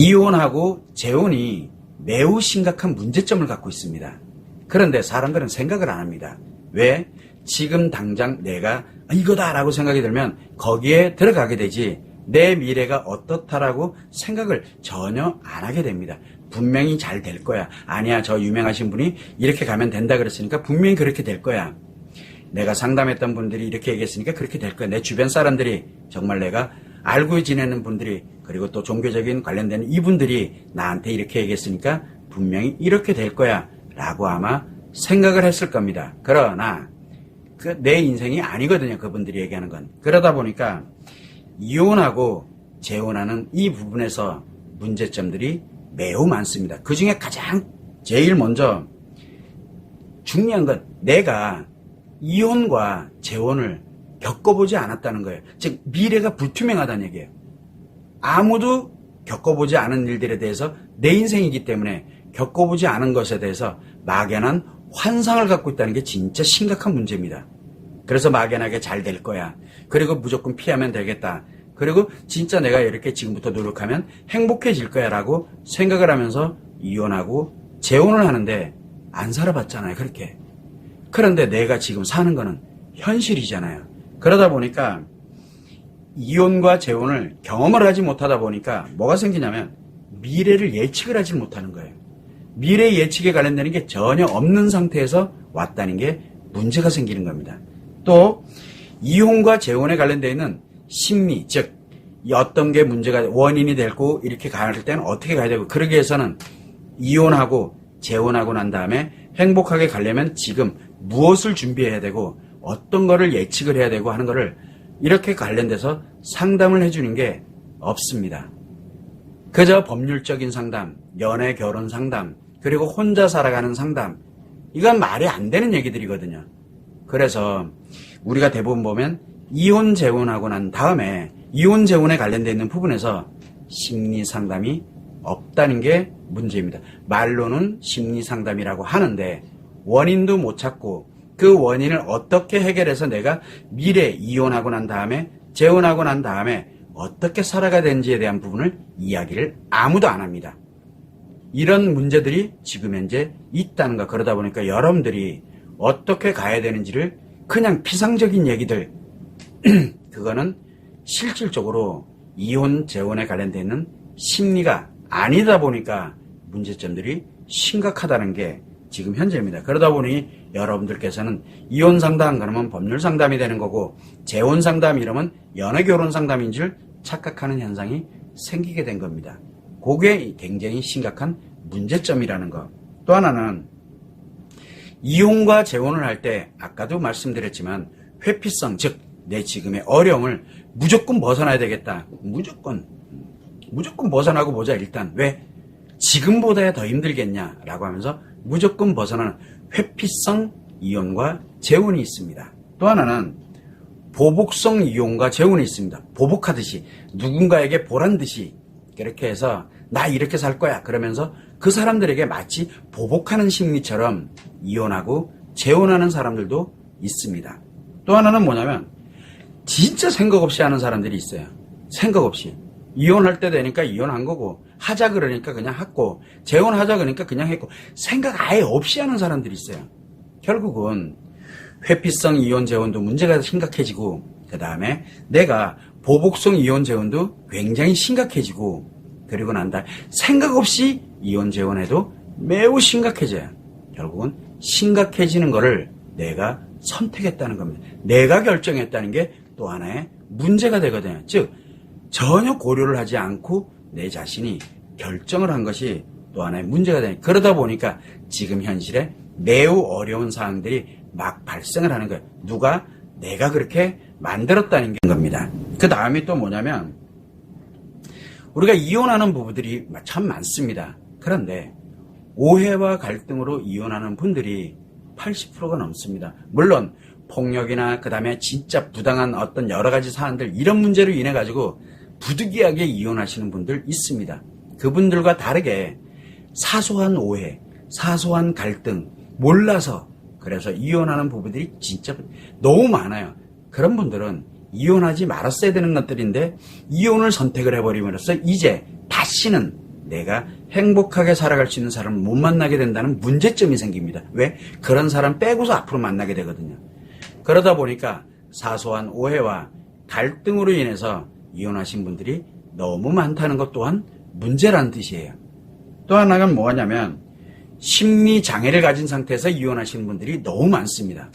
이혼하고 재혼이 매우 심각한 문제점을 갖고 있습니다. 그런데 사람들은 생각을 안 합니다. 왜? 지금 당장 내가 이거다라고 생각이 들면 거기에 들어가게 되지 내 미래가 어떻다라고 생각을 전혀 안 하게 됩니다. 분명히 잘 될 거야. 아니야, 저 유명하신 분이 이렇게 가면 된다 그랬으니까 분명히 그렇게 될 거야. 내가 상담했던 분들이 이렇게 얘기했으니까 그렇게 될 거야. 내 주변 사람들이 정말 내가 알고 지내는 분들이 그리고 또 종교적인 관련된 이분들이 나한테 이렇게 얘기했으니까 분명히 이렇게 될 거야. 라고 아마 생각을 했을 겁니다. 그러나 그 내 인생이 아니거든요. 그분들이 얘기하는 건. 그러다 보니까 이혼하고 재혼하는 이 부분에서 문제점들이 매우 많습니다. 그 중에 가장 제일 먼저 중요한 건 내가 이혼과 재혼을 겪어보지 않았다는 거예요. 즉 미래가 불투명하다는 얘기예요. 아무도 겪어보지 않은 일들에 대해서 내 인생이기 때문에 겪어보지 않은 것에 대해서 막연한 환상을 갖고 있다는 게 진짜 심각한 문제입니다. 그래서 막연하게 잘 될 거야. 그리고 무조건 피하면 되겠다. 그리고 진짜 내가 이렇게 지금부터 노력하면 행복해질 거야 라고 생각을 하면서 이혼하고 재혼을 하는데 안 살아봤잖아요. 그렇게. 그런데 내가 지금 사는 거는 현실이잖아요. 그러다 보니까 이혼과 재혼을 경험을 하지 못하다 보니까 뭐가 생기냐면 미래를 예측을 하지 못하는 거예요. 미래 예측에 관련되는 게 전혀 없는 상태에서 왔다는 게 문제가 생기는 겁니다. 또 이혼과 재혼에 관련되어 있는 심리, 즉 어떤 게 문제가 원인이 되고 이렇게 갈 때는 어떻게 가야 되고 그러기 위해서는 이혼하고 재혼하고 난 다음에 행복하게 가려면 지금 무엇을 준비해야 되고 어떤 거를 예측을 해야 되고 하는 거를 이렇게 관련돼서 상담을 해주는 게 없습니다. 그저 법률적인 상담, 연애 결혼 상담, 그리고 혼자 살아가는 상담, 이건 말이 안 되는 얘기들이거든요. 그래서 우리가 대부분 보면 이혼 재혼하고 난 다음에 이혼 재혼에 관련되어 있는 부분에서 심리 상담이 없다는 게 문제입니다. 말로는 심리 상담이라고 하는데 원인도 못 찾고 그 원인을 어떻게 해결해서 내가 미래 이혼하고 난 다음에 재혼하고 난 다음에 어떻게 살아가야 되는지에 대한 부분을 이야기를 아무도 안 합니다. 이런 문제들이 지금 현재 있다는 거 그러다 보니까 여러분들이 어떻게 가야 되는지를 그냥 피상적인 얘기들 그거는 실질적으로 이혼 재혼에 관련되어 있는 심리가 아니다 보니까 문제점들이 심각하다는 게 지금 현재입니다. 그러다 보니 여러분들께서는 이혼 상담 그러면 법률 상담이 되는 거고 재혼 상담 이러면 연애 결혼 상담인 줄 착각하는 현상이 생기게 된 겁니다. 그게 굉장히 심각한 문제점이라는 것. 또 하나는 이혼과 재혼을 할 때 아까도 말씀드렸지만 회피성 즉 내 지금의 어려움을 무조건 벗어나야 되겠다. 무조건 무조건 벗어나고 보자 일단 왜 지금보다 더 힘들겠냐라고 하면서 무조건 벗어나는 회피성 이혼과 재혼이 있습니다. 또 하나는 보복성 이혼과 재혼이 있습니다. 보복하듯이 누군가에게 보란 듯이 그렇게 해서 나 이렇게 살 거야 그러면서 그 사람들에게 마치 보복하는 심리처럼 이혼하고 재혼하는 사람들도 있습니다. 또 하나는 뭐냐면 진짜 생각 없이 하는 사람들이 있어요. 생각 없이. 이혼할 때 되니까 이혼한 거고 하자 그러니까 그냥 했고 재혼하자 그러니까 그냥 했고 생각 아예 없이 하는 사람들이 있어요. 결국은 회피성 이혼 재혼도 문제가 심각해지고 그 다음에 내가 보복성 이혼 재혼도 굉장히 심각해지고 그리고 난다 생각 없이 이혼 재혼해도 매우 심각해져요. 결국은 심각해지는 거를 내가 선택했다는 겁니다. 내가 결정했다는 게 또 하나의 문제가 되거든요. 즉 전혀 고려를 하지 않고 내 자신이 결정을 한 것이 또 하나의 문제가 되니 그러다 보니까 지금 현실에 매우 어려운 사항들이 막 발생을 하는 거예요. 누가 내가 그렇게 만들었다는 게 겁니다. 그 다음이 또 뭐냐면 우리가 이혼하는 부부들이 참 많습니다. 그런데 오해와 갈등으로 이혼하는 분들이 80%가 넘습니다. 물론 폭력이나 그 다음에 진짜 부당한 어떤 여러 가지 사안들 이런 문제로 인해 가지고 부득이하게 이혼하시는 분들 있습니다. 그분들과 다르게 사소한 오해, 사소한 갈등, 몰라서 그래서 이혼하는 부부들이 진짜 너무 많아요. 그런 분들은 이혼하지 말았어야 되는 것들인데 이혼을 선택을 해버림으로써 이제 다시는 내가 행복하게 살아갈 수 있는 사람을 못 만나게 된다는 문제점이 생깁니다. 왜? 그런 사람 빼고서 앞으로 만나게 되거든요. 그러다 보니까 사소한 오해와 갈등으로 인해서 이혼하신 분들이 너무 많다는 것 또한 문제라는 뜻이에요. 또 하나가 뭐냐면 심리 장애를 가진 상태에서 이혼하시는 분들이 너무 많습니다.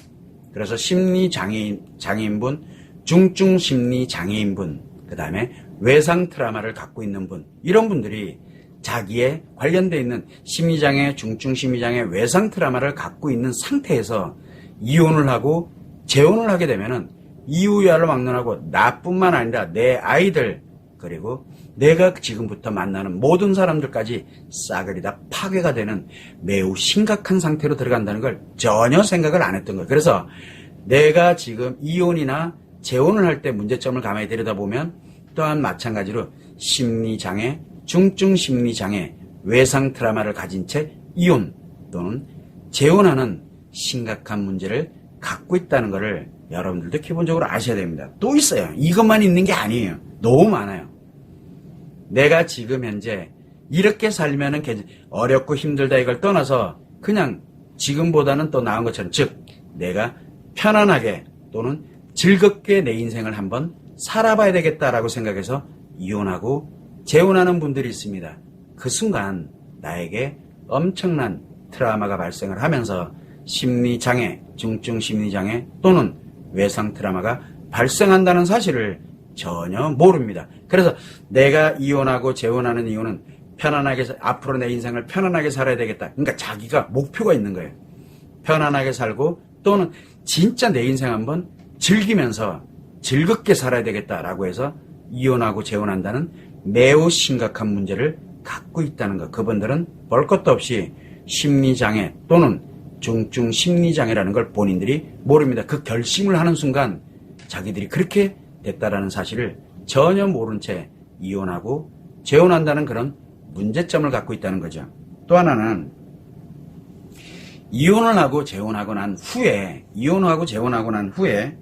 그래서 심리 장애인 장애인분, 중증 심리 장애인분, 그다음에 외상 트라우마를 갖고 있는 분 이런 분들이 자기의 관련돼 있는 심리 장애, 중증 심리 장애, 외상 트라우마를 갖고 있는 상태에서 이혼을 하고 재혼을 하게 되면은 이후야를 막론하고 나뿐만 아니라 내 아이들 그리고 내가 지금부터 만나는 모든 사람들까지 싸그리 다 파괴가 되는 매우 심각한 상태로 들어간다는 걸 전혀 생각을 안 했던 거예요. 그래서 내가 지금 이혼이나 재혼을 할 때 문제점을 가만히 들여다보면 또한 마찬가지로 심리장애, 중증 심리장애, 외상 트라우마를 가진 채 이혼 또는 재혼하는 심각한 문제를 갖고 있다는 것을 여러분들도 기본적으로 아셔야 됩니다. 또 있어요. 이것만 있는 게 아니에요. 너무 많아요. 내가 지금 현재 이렇게 살면은 어렵고 힘들다 이걸 떠나서 그냥 지금보다는 또 나은 것처럼 즉 내가 편안하게 또는 즐겁게 내 인생을 한번 살아봐야 되겠다라고 생각해서 이혼하고 재혼하는 분들이 있습니다. 그 순간 나에게 엄청난 트라우마가 발생을 하면서 심리장애, 중증 심리장애 또는 외상 트라우마가 발생한다는 사실을 전혀 모릅니다. 그래서 내가 이혼하고 재혼하는 이유는 편안하게 사- 앞으로 내 인생을 편안하게 살아야 되겠다. 그러니까 자기가 목표가 있는 거예요. 편안하게 살고 또는 진짜 내 인생 한번 즐기면서 즐겁게 살아야 되겠다라고 해서 이혼하고 재혼한다는 매우 심각한 문제를 갖고 있다는 것. 그분들은 볼 것도 없이 심리장애 또는 중증 심리장애라는 걸 본인들이 모릅니다. 그 결심을 하는 순간 자기들이 그렇게 됐다라는 사실을 전혀 모른 채 이혼하고 재혼한다는 그런 문제점을 갖고 있다는 거죠. 또 하나는 이혼을 하고 재혼하고 난 후에 이혼하고 재혼하고 난 후에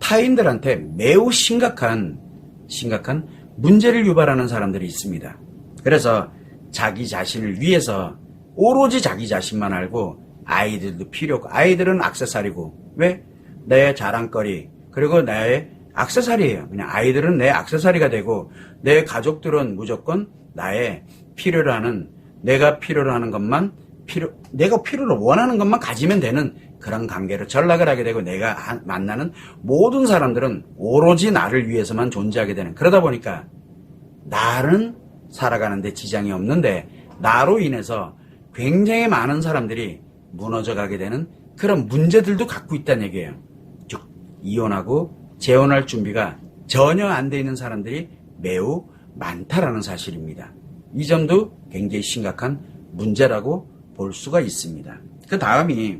타인들한테 매우 심각한 심각한 문제를 유발하는 사람들이 있습니다. 그래서 자기 자신을 위해서 오로지 자기 자신만 알고 아이들도 필요 없고 아이들은 악세사리고 왜? 내 자랑거리 그리고 나의 악세사리예요. 그냥 아이들은 내 악세사리가 되고 내 가족들은 무조건 나의 필요로 하는 내가 필요로 하는 것만 필요 내가 필요로 원하는 것만 가지면 되는 그런 관계로 전락을 하게 되고 내가 한- 만나는 모든 사람들은 오로지 나를 위해서만 존재하게 되는 그러다 보니까 나는 살아가는데 지장이 없는데 나로 인해서 굉장히 많은 사람들이 무너져 가게 되는 그런 문제들도 갖고 있다는 얘기예요. 즉 이혼하고 재혼할 준비가 전혀 안 돼 있는 사람들이 매우 많다라는 사실입니다. 이 점도 굉장히 심각한 문제라고 볼 수가 있습니다. 그 다음이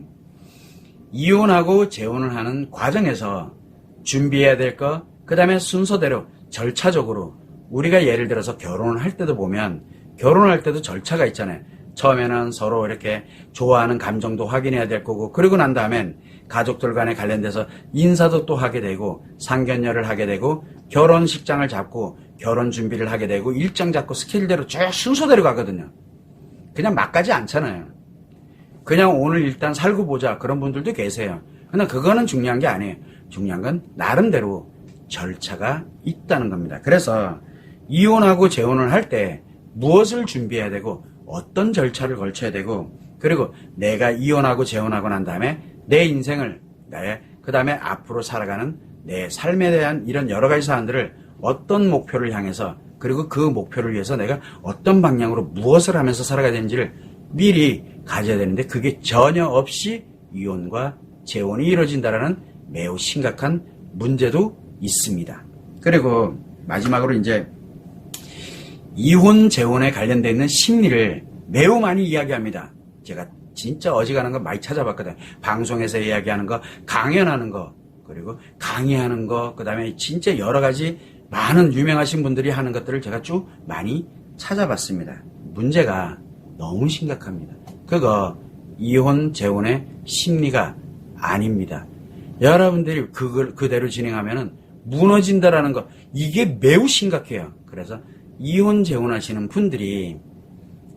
이혼하고 재혼을 하는 과정에서 준비해야 될 것, 그 다음에 순서대로 절차적으로 우리가 예를 들어서 결혼을 할 때도 보면 결혼할 때도 절차가 있잖아요. 처음에는 서로 이렇게 좋아하는 감정도 확인해야 될 거고 그러고 난 다음엔 가족들 간에 관련돼서 인사도 또 하게 되고 상견례를 하게 되고 결혼식장을 잡고 결혼 준비를 하게 되고 일정 잡고 스케일대로 쭉 순서대로 가거든요. 그냥 막 가지 않잖아요. 그냥 오늘 일단 살고 보자 그런 분들도 계세요. 근데 그거는 중요한 게 아니에요. 중요한 건 나름대로 절차가 있다는 겁니다. 그래서 이혼하고 재혼을 할 때 무엇을 준비해야 되고 어떤 절차를 걸쳐야 되고 그리고 내가 이혼하고 재혼하고 난 다음에 내 인생을 나의 그 다음에 앞으로 살아가는 내 삶에 대한 이런 여러 가지 사안들을 어떤 목표를 향해서 그리고 그 목표를 위해서 내가 어떤 방향으로 무엇을 하면서 살아가야 되는지를 미리 가져야 되는데 그게 전혀 없이 이혼과 재혼이 이루어진다라는 매우 심각한 문제도 있습니다. 그리고 마지막으로 이제 이혼 재혼에 관련되어 있는 심리를 매우 많이 이야기합니다. 제가 진짜 어지간한 거 많이 찾아봤거든요. 방송에서 이야기하는 거, 강연하는 거, 그리고 강의하는 거, 그 다음에 진짜 여러 가지 많은 유명하신 분들이 하는 것들을 제가 쭉 많이 찾아봤습니다. 문제가 너무 심각합니다. 그거 이혼 재혼의 심리가 아닙니다. 여러분들이 그걸 그대로 진행하면은 무너진다라는 거 이게 매우 심각해요. 그래서 이혼 재혼하시는 분들이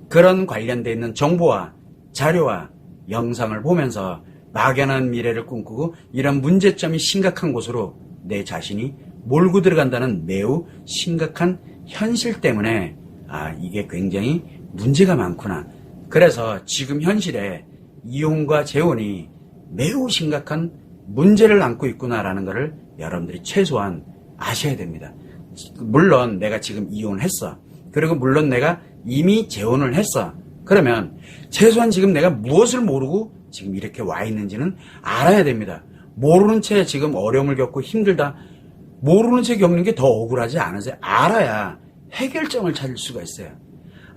그런 관련돼 있는 정보와 자료와 영상을 보면서 막연한 미래를 꿈꾸고 이런 문제점이 심각한 곳으로 내 자신이 몰고 들어간다는 매우 심각한 현실 때문에 아 이게 굉장히 문제가 많구나. 그래서 지금 현실에 이혼과 재혼이 매우 심각한 문제를 안고 있구나라는 것을 여러분들이 최소한 아셔야 됩니다. 물론 내가 지금 이혼했어. 그리고 물론 내가 이미 재혼을 했어. 그러면 최소한 지금 내가 무엇을 모르고 지금 이렇게 와 있는지는 알아야 됩니다. 모르는 채 지금 어려움을 겪고 힘들다. 모르는 채 겪는 게 더 억울하지 않으세요? 알아야 해결점을 찾을 수가 있어요.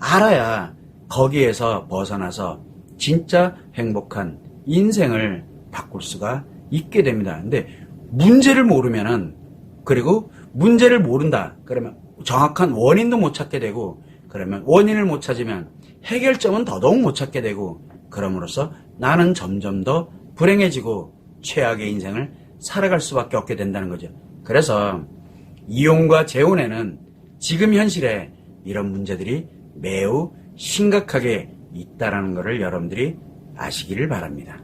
알아야 거기에서 벗어나서 진짜 행복한 인생을 바꿀 수가 있게 됩니다. 근데 문제를 모르면은 그리고 문제를 모른다. 그러면 정확한 원인도 못 찾게 되고 그러면 원인을 못 찾으면 해결점은 더더욱 못 찾게 되고 그럼으로써 나는 점점 더 불행해지고 최악의 인생을 살아갈 수밖에 없게 된다는 거죠. 그래서 이혼과 재혼에는 지금 현실에 이런 문제들이 매우 심각하게 있다라는 것을 여러분들이 아시기를 바랍니다.